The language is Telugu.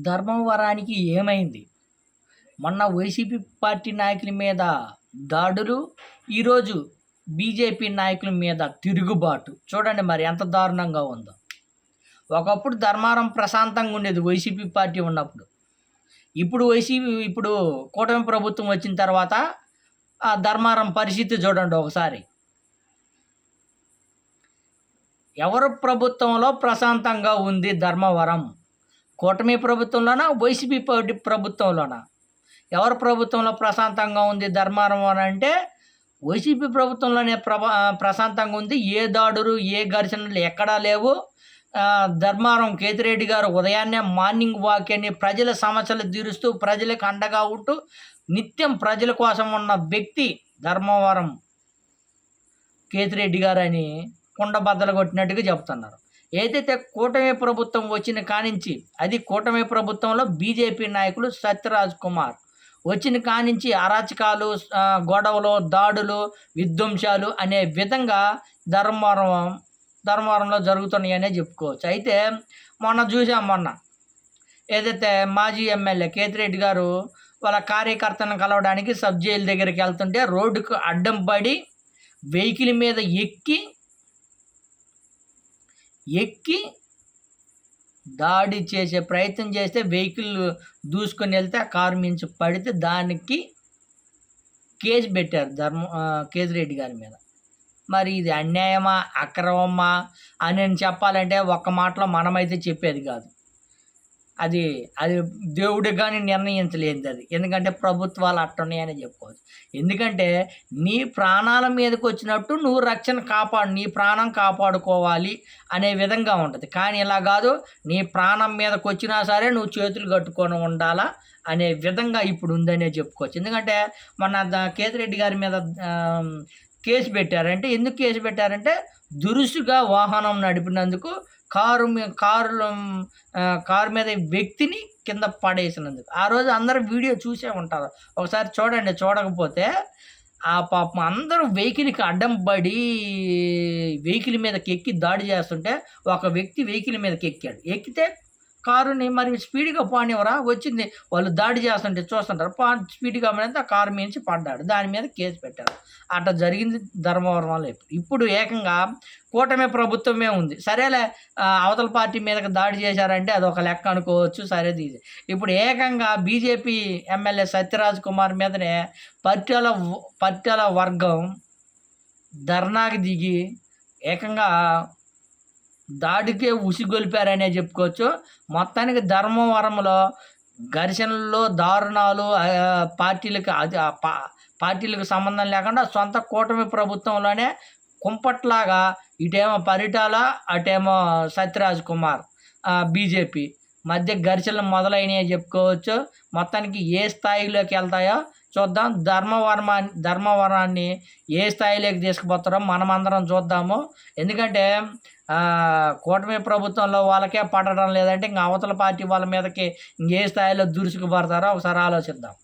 ధర్మవరానికి ఏమైంది? మొన్న వైసీపీ పార్టీ నాయకుల మీద దాడులు ఈరోజు బీజేపీ నాయకుల మీద తిరుగుబాటు. చూడండి మరి ఎంత దారుణంగా ఉందో. ఒకప్పుడు ధర్మారం ప్రశాంతంగా ఉండేది వైసీపీ పార్టీ ఉన్నప్పుడు. ఇప్పుడు వైసీపీ ఇప్పుడు కూటమి ప్రభుత్వం వచ్చిన తర్వాత ఆ ధర్మారం పరిస్థితి చూడండి ఒకసారి. ఎవరు ప్రభుత్వంలో ప్రశాంతంగా ఉంది ధర్మవరం? కూటమి ప్రభుత్వంలోనా వైసీపీ పార్టీ ప్రభుత్వంలోనా? ఎవరి ప్రభుత్వంలో ప్రశాంతంగా ఉంది ధర్మారం అని అంటే వైసీపీ ప్రభుత్వంలోనే ప్రభా ప్రశాంతంగా ఉంది. ఏ దాడులు ఏ ఘర్షణలు ఎక్కడా లేవు. ధర్మారం కేతిరెడ్డి గారు ఉదయాన్నే మార్నింగ్ వాక్ అని ప్రజల సమస్యలు తీరుస్తూ ప్రజలకు అండగా ఉంటూ నిత్యం ప్రజల కోసం ఉన్న వ్యక్తి ధర్మవరం కేతిరెడ్డి గారు అని కుండబద్దలు కొట్టినట్టుగా చెప్తున్నారు ఏదైతే కూటమి ప్రభుత్వం వచ్చిన కానించి అది కూటమి ప్రభుత్వంలో బీజేపీ నాయకులు సత్యరాజ్ కుమార్. వచ్చిన కానించి అరాచకాలు గొడవలు దాడులు విధ్వంసాలు అనే విధంగా ధర్మవరం ధర్మవరంలో జరుగుతున్నాయనే చెప్పుకోవచ్చు. అయితే మొన్న చూసాం మొన్న ఏదైతే మాజీ ఎమ్మెల్యే కేతిరెడ్డి గారు వాళ్ళ కార్యకర్తను కలవడానికి సబ్ జైలు దగ్గరికి వెళ్తుంటే రోడ్డుకు అడ్డం పడి వెహికల్ మీద ఎక్కి ఎక్కి దాడి చేసే ప్రయత్నం చేస్తే వెహికల్ దూసుకొని వెళ్తే ఆ కారు మించి పడితే దానికి కేసు పెట్టారు ధర్మ కేజిరెడ్డి గారి మీద. మరి ఇది అన్యాయమా? అక్రమమా? అని నేను చెప్పాలంటే ఒక్క మాటలో మనమైతే చెప్పేది కాదు. అది అది దేవుడు కానీ నిర్ణయించలేదు అది ఎందుకంటే ప్రభుత్వాలు అట్టున్నాయని చెప్పుకోవచ్చు. ఎందుకంటే నీ ప్రాణాల మీదకి వచ్చినట్టు నువ్వు రక్షణ కాపాడు నీ ప్రాణం కాపాడుకోవాలి అనే విధంగా ఉంటుంది. కానీ ఇలా కాదు నీ ప్రాణం మీదకి వచ్చినా సరే నువ్వు చేతులు కట్టుకొని ఉండాలా అనే విధంగా ఇప్పుడు ఉందనే చెప్పుకోవచ్చు. ఎందుకంటే మొన్న ద- కేతిరెడ్డి గారి మీద కేసు పెట్టారంటే ఎందుకు కేసు పెట్టారంటే దురుసుగా వాహనం నడిపినందుకు కారు మీ కారులో కారు మీద వ్యక్తిని కింద పడేసినందుకు. ఆ రోజు అందరూ వీడియో చూసే ఉంటారు. ఒకసారి చూడండి చూడకపోతే ఆ పాపం అందరూ వెహికల్కి అడ్డం పడి వెహికల్ మీదకి ఎక్కి దాడి చేస్తుంటే ఒక వ్యక్తి వెహికల్ మీదకి ఎక్కాడు ఎక్కితే కారుని మరి స్పీడ్గా పోనివరా వచ్చింది. వాళ్ళు దాడి చేస్తుంటే చూస్తుంటారు. పా స్పీడ్గా అనేది ఆ కారు మీద నుంచి పడ్డాడు దాని మీద కేసు పెట్టారు. అట్లా జరిగింది ధర్మవరంలో ఇప్పుడు. ఇప్పుడు ఏకంగా కూటమి ప్రభుత్వమే ఉంది. సరేలే అవతల పార్టీ మీదకి దాడి చేశారంటే అది ఒక లెక్క అనుకోవచ్చు. సరే ఇది. ఇప్పుడు ఏకంగా బీజేపీ ఎమ్మెల్యే సత్యరాజ్ కుమార్ మీదనే పట్టాల పట్టాల వర్గం ధర్నాకి దిగి ఏకంగా దాడికే ఉసిగొల్పారనే చెప్పుకోవచ్చు. మొత్తానికి ధర్మవరంలో ఘర్షణల్లో దారుణాలు పార్టీలకు అది పార్టీలకు సంబంధం లేకుండా సొంత కూటమి ప్రభుత్వంలోనే కుంపట్లాగా ఇటేమో పరిటాల అటేమో సత్యరాజ్ కుమార్ బీజేపీ మధ్య ఘర్షణలు మొదలైనవి చెప్పుకోవచ్చు. మొత్తానికి ఏ స్థాయిలోకి వెళ్తాయో చూద్దాం. ధర్మవర్మ ధర్మవరాన్ని ఏ స్థాయిలోకి తీసుకుపోతారో మనమందరం చూద్దాము. ఎందుకంటే కూటమి ప్రభుత్వంలో వాళ్ళకే పడడం లేదంటే ఇంకా అవతల పార్టీ వాళ్ళ మీదకి ఇంకే స్థాయిలో దూసుకుపడతారో ఒకసారి ఆలోచిద్దాం.